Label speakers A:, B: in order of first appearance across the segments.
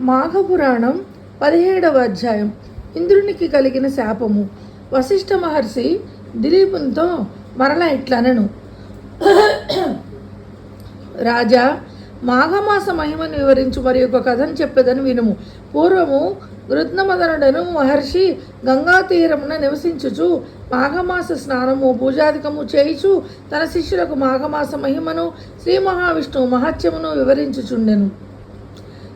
A: మాఘపురాణం పదిహేడవ అధ్యాయం. ఇంద్రునికి కలిగిన శాపము. వశిష్ఠ మహర్షి దిలీపునితో మరలా ఇట్లనను రాజా మాఘమాస మహిమను వివరించు మరి ఒక కథను చెప్పేదని వినుము. పూర్వము గృత్నమదనుడను మహర్షి గంగా తీరమున నివసించుచు మాఘమాస స్నానము పూజాధికము చేయుచు తన శిష్యులకు మాఘమాస మహిమను శ్రీ మహావిష్ణువు మహత్యమును వివరించుచుండెను.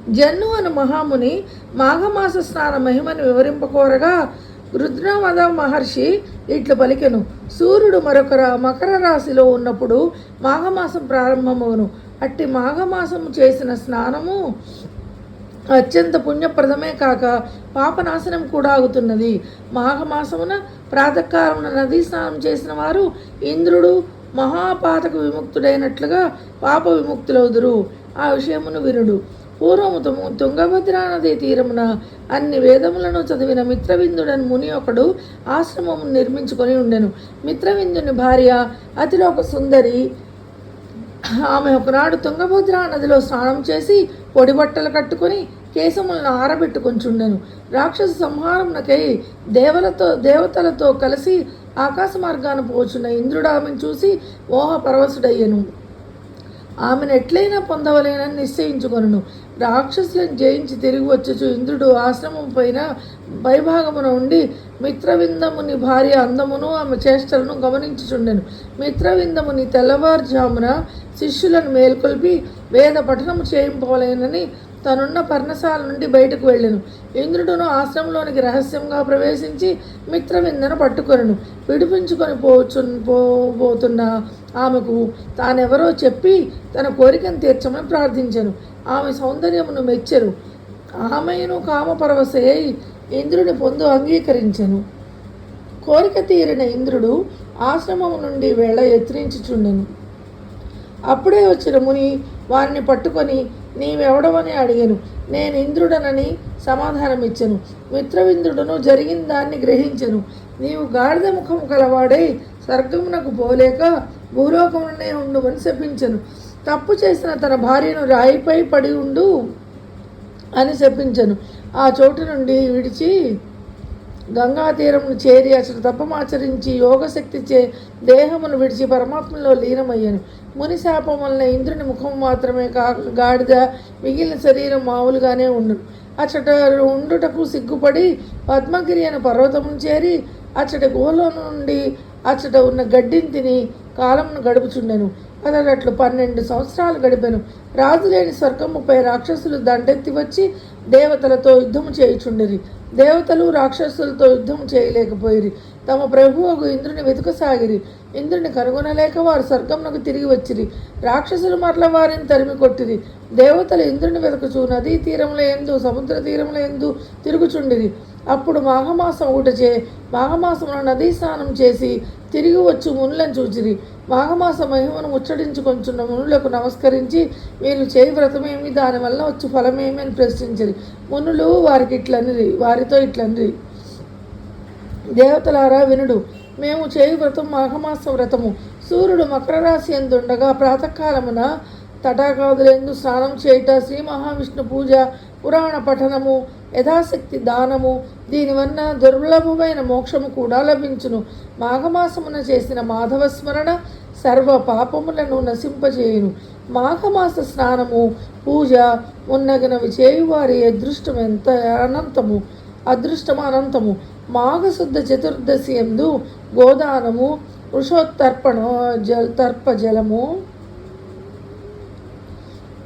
A: జన్ను అను మహాముని మాఘమాస స్నాన మహిమను వివరింపకోరగా రుద్రమద మహర్షి ఇట్లు పలికెను. సూర్యుడు మరొక మకర రాశిలో ఉన్నప్పుడు మాఘమాసం ప్రారంభమవును. అట్టి మాఘమాసము చేసిన స్నానము అత్యంత పుణ్యప్రదమే కాక పాపనాశనం కూడా అవుతున్నది. మాఘమాసమున ప్రాతకాలమున నదీ స్నానం చేసిన వారు ఇంద్రుడు మహాపాతక విముక్తుడైనట్లుగా పాప విముక్తులవుదురు. ఆ విషయమును వినుడు. పూర్వము తుము- తుంగభద్రా నదీ తీరమున అన్ని వేదములను చదివిన మిత్రవిందుడని ముని ఒకడు ఆశ్రమము నిర్మించుకొని ఉండెను. మిత్రవిందుని భార్య అతిలోక సుందరి ఆమె ఒకనాడు తుంగభద్రా నదిలో స్నానం చేసి పొడి బట్టలు కట్టుకొని కేశములను ఆరబెట్టుకొంచుండెను. రాక్షస సంహారమునకై దేవలతో దేవతలతో కలిసి ఆకాశ మార్గాన పోచున్న ఇంద్రుడు ఆమెను చూసి మోహ పరవశుడయ్యను ఆమెను ఎట్లయినా పొందవలేనని నిశ్చయించుకొనును. రాక్షసులను జయించి తిరిగి వచ్చుచు ఇంద్రుడు ఆశ్రమం పైన పైభాగమున ఉండి మిత్రవిందముని భార్య అందమును ఆమె చేష్టలను గమనించుచుండెను. మిత్రవిందముని తెల్లవారుజామున శిష్యులను మేల్కొల్పి వేద పఠనము చేయింపవలేనని తనున్న పర్ణశాల నుండి బయటకు వెళ్ళెను. ఇంద్రుడును ఆశ్రమంలోనికి రహస్యంగా ప్రవేశించి మిత్రవిందను పట్టుకొనను. విడిపించుకొని పోచు పోబోతున్న ఆమెకు తానెవరో చెప్పి తన కోరికను తీర్చమని ప్రార్థించను. ఆమె సౌందర్యమును మెచ్చెను. ఆమెను కామపరవశయ్యి ఇంద్రుని పొందు అంగీకరించెను. కోరిక తీరిన ఇంద్రుడు ఆశ్రమం నుండి వేళ యత్నించుచుండెను అప్పుడే వచ్చిన ముని వారిని పట్టుకొని నీవెవడవని అడిగాను. నేను ఇంద్రుడనని సమాధానమిచ్చను. మిత్రవింద్రుడును జరిగిన దాన్ని గ్రహించెను. నీవు గాడిద ముఖం కలవాడై స్వర్గమునకు పోలేక భూలోకమునే ఉండుమని శపించను. తప్పు చేసిన తన భార్యను రాయిపై పడి ఉండు అని శపించెను. ఆ చోటు నుండి విడిచి గంగా తీరమును చేరి అసలు తపమాచరించి యోగశక్తిచే దేహమును విడిచి పరమాత్మలో లీనమయ్యాను. ముని శాపం వలన ఇంద్రుని ముఖం మాత్రమే కాక గాడిద మిగిలిన శరీరం మామూలుగానే ఉండును అచ్చట ఉండుటకు సిగ్గుపడి పద్మగిరి అనే పర్వతమును చేరి అచ్చట గుహలో నుండి అచ్చట ఉన్న గడ్డిని తిని కాలమును గడుపుచుండెను. అతడు అట్లు పన్నెండు సంవత్సరాలు గడిపాను. రాజు లేని స్వర్గముపై రాక్షసులు దండెత్తి వచ్చి దేవతలతో యుద్ధము చేయుచుండిరి. దేవతలు రాక్షసులతో యుద్ధం చేయలేకపోయిరి. తమ ప్రభువుకు ఇంద్రుని వెతుకసాగిరి. ఇంద్రుని కనుగొనలేక వారు స్వర్గమునకు తిరిగి వచ్చిరి. రాక్షసులు మరల వారిని తరిమి కొట్టిరి. దేవతలు ఇంద్రుని వెతుకుచు నదీ తీరంలో ఎందు సముద్ర తీరంలో ఎందు తిరుగుచుండిరి. అప్పుడు మాఘమాసం ఊటచే మాఘమాసంలో నదీ స్నానం చేసి తిరిగి వచ్చి మునులను చూచిరి. మాఘమాస మహిమను ముచ్చడించుకొంచున్న మునులకు నమస్కరించి మీరు చేయి వ్రతమేమి? దానివల్ల వచ్చి ఫలమేమి? అని ప్రశ్నించిరి. మునులు వారికి ఇట్లనిరి వారితో ఇట్లనిరి. దేవతలారా వినుడు. మేము చేయి వ్రతం మాఘమాస వ్రతము. సూర్యుడు మకర రాశి ఎందుండగా ప్రాతకాలమున తటాకాదులందు స్నానం చేయుట శ్రీ మహావిష్ణు పూజ పురాణ పఠనము యథాశక్తి దానము దీనివల్ల దుర్లభమైన మోక్షము కూడా లభించును. మాఘమాసమున చేసిన మాధవ స్మరణ సర్వ పాపములను నశింపజేయును. మాఘమాస స్నానము పూజ ఉన్నగనవి చేయువారి అదృష్టం ఎంత అనంతము అదృష్టం అనంతము మాఘశుద్ధ చతుర్దశి ఎందు గోదానము వృషోత్తర్పణ జల తర్ప జలము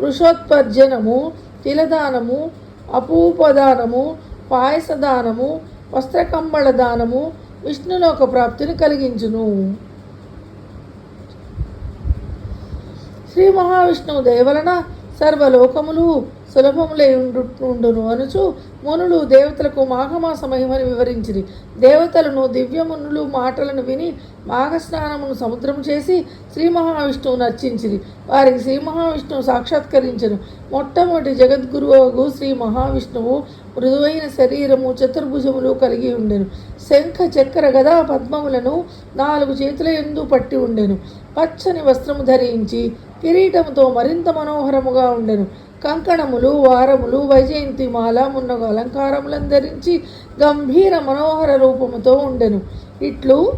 A: వృషోత్పర్జనము తిలదానము అపూపదానము పాయసదానము వస్త్రకంబళ దానము విష్ణులోక ప్రాప్తిని కలిగించును. శ్రీ మహావిష్ణువు దయవలన సర్వలోకములు సులభములై ఉండు ఉండును అనుచు. మునులు దేవతలకు మాఘమాస మహిమని వివరించిరి. దేవతలను దివ్యమునులు మాటలను విని మాఘస్నానమును సముద్రం చేసి శ్రీ మహావిష్ణువును అర్చించిరి వారికి శ్రీ మహావిష్ణువు సాక్షాత్కరించను. మొట్టమొదటి జగద్గురువు శ్రీ మహావిష్ణువు మృదువైన శరీరము చతుర్భుజములు కలిగి ఉండెను. శంఖ చక్ర గదా పద్మములను నాలుగు చేతుల ఎందు పట్టి ఉండెను. పచ్చని వస్త్రము ధరించి కిరీటముతో మరింత మనోహరముగా ఉండెను. కంకణములు వారములు వైజయంతిమాల మున్నగు అలంకారములను ధరించి గంభీర మనోహర రూపముతో ఉండెను. ఇట్లు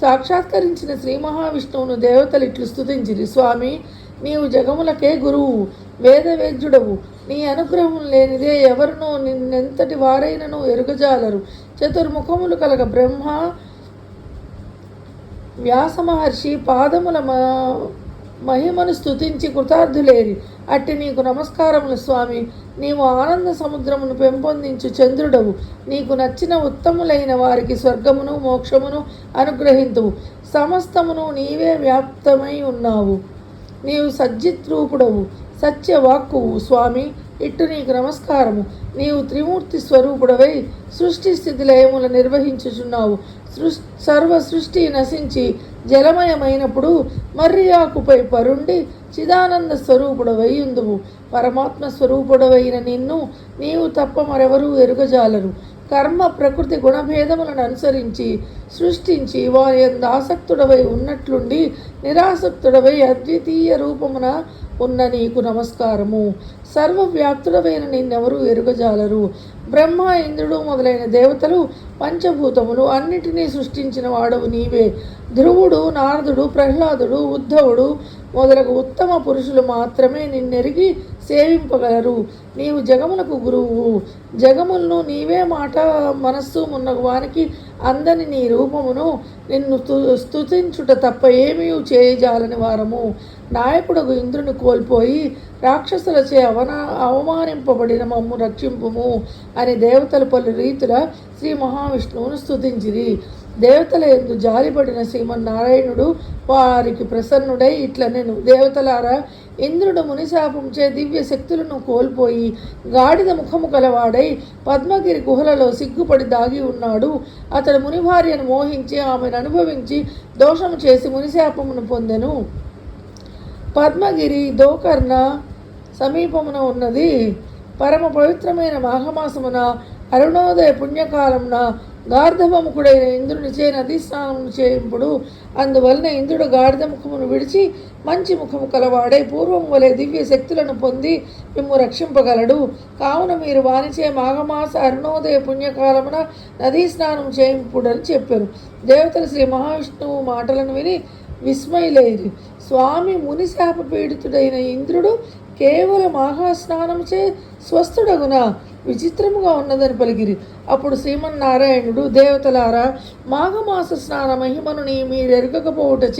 A: సాక్షాత్కరించిన శ్రీ మహావిష్ణువును దేవతలు ఇట్లు స్థుతించిరి స్వామి నీవు జగములకే గురువు వేదవేద్యుడవు. నీ అనుగ్రహం లేనిదే ఎవరునూ నిన్నెంతటి వారైనను ఎరుగజాలరు. చతుర్ముఖములు కలగ బ్రహ్మ వ్యాస మహర్షి పాదముల మ- మహిమను స్తుతించి కృతార్థులేరి. అట్టి నీకు నమస్కారములు స్వామి. నీవు ఆనంద సముద్రమును పెంపొందించు చంద్రుడవు. నీకు నచ్చిన ఉత్తములైన వారికి స్వర్గమును మోక్షమును అనుగ్రహింతువు. సమస్తమును నీవే వ్యాప్తమై ఉన్నావు. నీవు సజ్జిత్రూపుడవు. సత్య సత్యవాక్కువు స్వామి. ఇట్టు నీకు నమస్కారము. నీవు త్రిమూర్తి స్వరూపుడవై సృష్టి స్థితి లయములు నిర్వహించుచున్నావు. సృష్ సర్వ సృష్టి నశించి జలమయమైనప్పుడు మర్రి ఆకుపై పరుండి చిదానంద స్వరూపుడవై ఉందువు. పరమాత్మ స్వరూపుడవైన నిన్ను నీవు తప్ప మరెవరూ ఎరుగజాలరు. కర్మ ప్రకృతి గుణభేదములను అనుసరించి సృష్టించి వారి ఆసక్తుడవై ఉన్నట్లుండి నిరాసక్తుడవై అద్వితీయ రూపమున ఉన్న నీకు నమస్కారము. సర్వవ్యాప్తుడమైన నిన్నెవరూ ఎరుగజాలరు. బ్రహ్మ ఇంద్రుడు మొదలైన దేవతలు పంచభూతములు అన్నిటినీ సృష్టించిన వాడవు నీవే. ధ్రువుడు నారదుడు ప్రహ్లాదుడు ఉద్ధవుడు మొదలగు ఉత్తమ పురుషులు మాత్రమే నిన్నెరిగి సేవింపగలరు. నీవు జగములకు గురువు. జగములను నీవే మాట మనస్సు మున్నగు వానికి అందని నీ రూపమును నిన్ను స్తుతించుట తప్ప ఏమీ చేయజాలని వారము. నాయకుడగు ఇంద్రుని కోల్పోయి రాక్షసులచే అవనా అవమానింపబడిన మమ్ము రక్షింపుము అని దేవతల పలు రీతుల శ్రీ మహావిష్ణువును స్తుతించిరి. దేవతల ఎందు జాలిపడిన శ్రీమన్నారాయణుడు వారికి ప్రసన్నుడై ఇట్ల నేను దేవతలారా ఇంద్రుడు మునిశాపంచే దివ్య శక్తులను కోల్పోయి గాడిద ముఖము కలవాడై పద్మగిరి గుహలలో సిగ్గుపడి దాగి ఉన్నాడు. అతడు ముని భార్యను మోహించి ఆమెను అనుభవించి దోషము చేసి మునిశాపమును పొందెను. పద్మగిరి దోకర్ణ సమీపమున ఉన్నది. పరమ పవిత్రమైన మాఘమాసమున అరుణోదయ పుణ్యకాలమున గార్ధవముఖుడైన ఇంద్రునిచే నదీ స్నానం చేయింపుడు అందువలన ఇంద్రుడు గార్ధముఖమును విడిచి మంచి ముఖము కలవాడై పూర్వం వలె దివ్య శక్తులను పొంది మిమ్ము రక్షింపగలడు. కావున మీరు వానిచే మాఘమాస అరుణోదయ పుణ్యకాలమున నదీ స్నానం చేయింపుడని చెప్పారు దేవతలు శ్రీ మహావిష్ణువు మాటలను విని విస్మయలేరు. స్వామి మునిశాప పీడితుడైన ఇంద్రుడు కేవలం ఆహాస్నానంచే స్వస్థుడగున? విచిత్రముగా ఉన్నదని పలికిరి. అప్పుడు శ్రీమన్నారాయణుడు దేవతలారా మాఘమాస స్నాన మహిమను నీ మీరు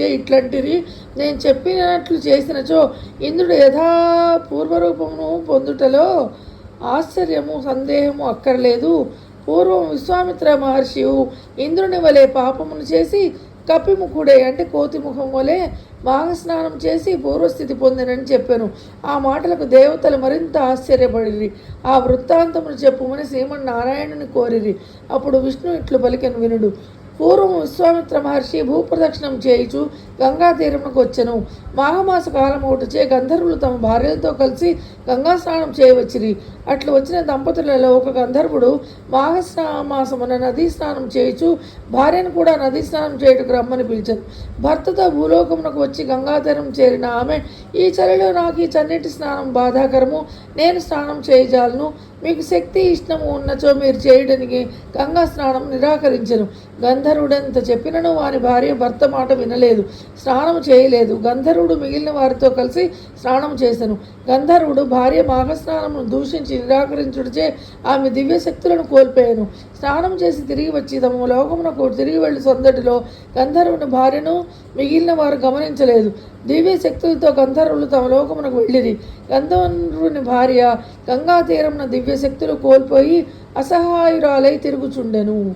A: ఇట్లాంటిరి. నేను చెప్పినట్లు చేసినచో ఇంద్రుడు యథా పూర్వరూపమును పొందుటలో ఆశ్చర్యము సందేహము అక్కర్లేదు. పూర్వం విశ్వామిత్ర మహర్షి ఇంద్రుని వలె పాపమును చేసి కప్పిముఖుడే అంటే కోతి ముఖం వలె స్నానం చేసి పూర్వస్థితి పొందినని చెప్పాను. ఆ మాటలకు దేవతలు మరింత ఆశ్చర్యపడిరి. ఆ వృత్తాంతమును చెప్పుమని శ్రీమన్నారాయణుని కోరిరి. అప్పుడు విష్ణు ఇట్లు పలికెను వినుడు. పూర్వం విశ్వామిత్ర మహర్షి భూప్రదక్షిణం చేయుచు గంగా తీరమునకు వచ్చెను. మాఘమాస కాలం ఒకటిచే గంధర్వులు తమ భార్యలతో కలిసి గంగా స్నానం చేయవచ్చిరి. అట్లు వచ్చిన దంపతులలో ఒక గంధర్వుడు మాఘమాసమున నదీ స్నానం చేయుచు భార్యను కూడా నదీ స్నానం చేయుటకు రమ్మని పిలిచాను. భర్తతో భూలోకమునకు వచ్చి గంగాతీరం చేరిన ఆమె ఈ చలిలో నాకు ఈ చన్నీటి స్నానం బాధాకరము. నేను స్నానం చేయజాలను. మీకు శక్తి ఇష్టము ఉన్నచో మీరు చేయడానికి గంగా స్నానం నిరాకరించను. గంధర్వుడంత చెప్పినను వారి భార్య భర్త మాట వినలేదు. స్నానం చేయలేదు. గంధర్వుడు మిగిలిన వారితో కలిసి స్నానం చేశాను గంధర్వుడు భార్య మాఘస్నానమును దూషించి నిరాకరించుడిచే ఆమె దివ్య శక్తులను కోల్పోయాను. స్నానం చేసి తిరిగి వచ్చి తమ లోకమునకు తిరిగి వెళ్ళి సొందటిలో గంధర్వుని భార్యను మిగిలిన వారు గమనించలేదు. దివ్య శక్తులతో గంధర్వులు తమ లోకమునకు వెళ్ళిరి. గంధర్వుని భార్య గంగా తీరమున దివ్యశక్తులు కోల్పోయి అసహాయురాలై తిరుగుచుండెను.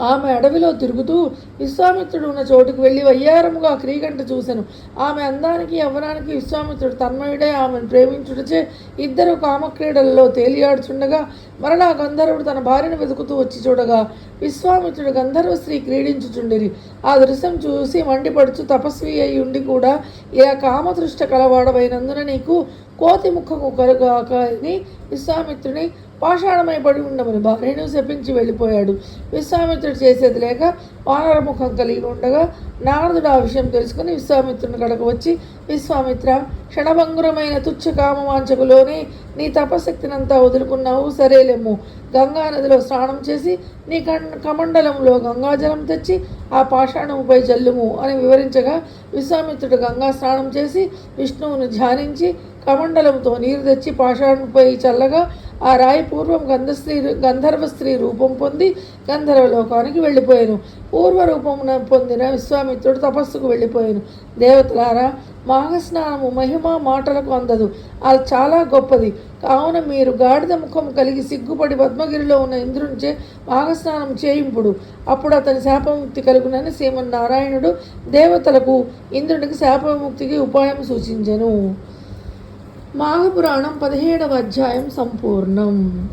A: ఆమె అడవిలో తిరుగుతూ విశ్వామిత్రుడు ఉన్న చోటుకు వెళ్ళి వయ్యారముగా క్రీగంట చూశాను ఆమె అందానికి యవ్వనానికి విశ్వామిత్రుడు తన్మయుడే ఆమెను ప్రేమించుటచే ఇద్దరు కామక్రీడలలో తేలియాడుచుండగా మరలా గంధర్వుడు తన భార్యను వెతుకుతూ వచ్చి చూడగా విశ్వామిత్రుడు గంధర్వ స్త్రీ క్రీడించుచుండిరి. ఆ దృశ్యం చూసి మండిపడుచు తపస్వి అయి ఉండి కూడా ఇలా కామదృష్ట కలవాడవైనందున నీకు కోతి ముఖము కలుగాక అని విశ్వామిత్రుని పాషాణమై పడి ఉండమని భార్యను శపించి వెళ్ళిపోయాడు. విశ్వామిత్రుడు చేసేది లేక వానర ముఖం కలిగి ఉండగా నారదుడు ఆ విషయం తెలుసుకుని విశ్వామిత్రుని కడకు వచ్చి విశ్వామిత్ర క్షణభంగురమైన తుచ్చ కామవాంచకులోనే నీ తపశక్తినంతా వదులుకున్నావు సరేలేము. గంగా నదిలో స్నానం చేసి నీ కం కమండలంలో గంగాజలం తెచ్చి ఆ పాషాణముపై జల్లుము అని వివరించగా విశ్వామిత్రుడు గంగా స్నానం చేసి విష్ణువును ధ్యానించి కమండలంతో నీరు తెచ్చి పాషాణంపై చల్లగా ఆ రాయి పూర్వం గంధస్త్రీ గంధర్వ స్త్రీ రూపం పొంది గంధర్వ లోకానికి వెళ్ళిపోయాను. పూర్వ రూపమున పొందిన విశ్వామిత్రుడు తపస్సుకు వెళ్ళిపోయాను. దేవతలారా మాఘస్నానము మహిమ మాటలకు అందదు. అది చాలా గొప్పది. కావున మీరు గాడిద ముఖం కలిగి సిగ్గుపడి పద్మగిరిలో ఉన్న ఇంద్రునిచే మాఘస్నానం చేయింపుడు. అప్పుడు అతని శాపముక్తి కలుగునని శ్రీమన్నారాయణుడు దేవతలకు ఇంద్రునికి శాపముక్తికి ఉపాయం సూచించెను. మాఘపురాణం పదిహేడవ అధ్యాయం సంపూర్ణం.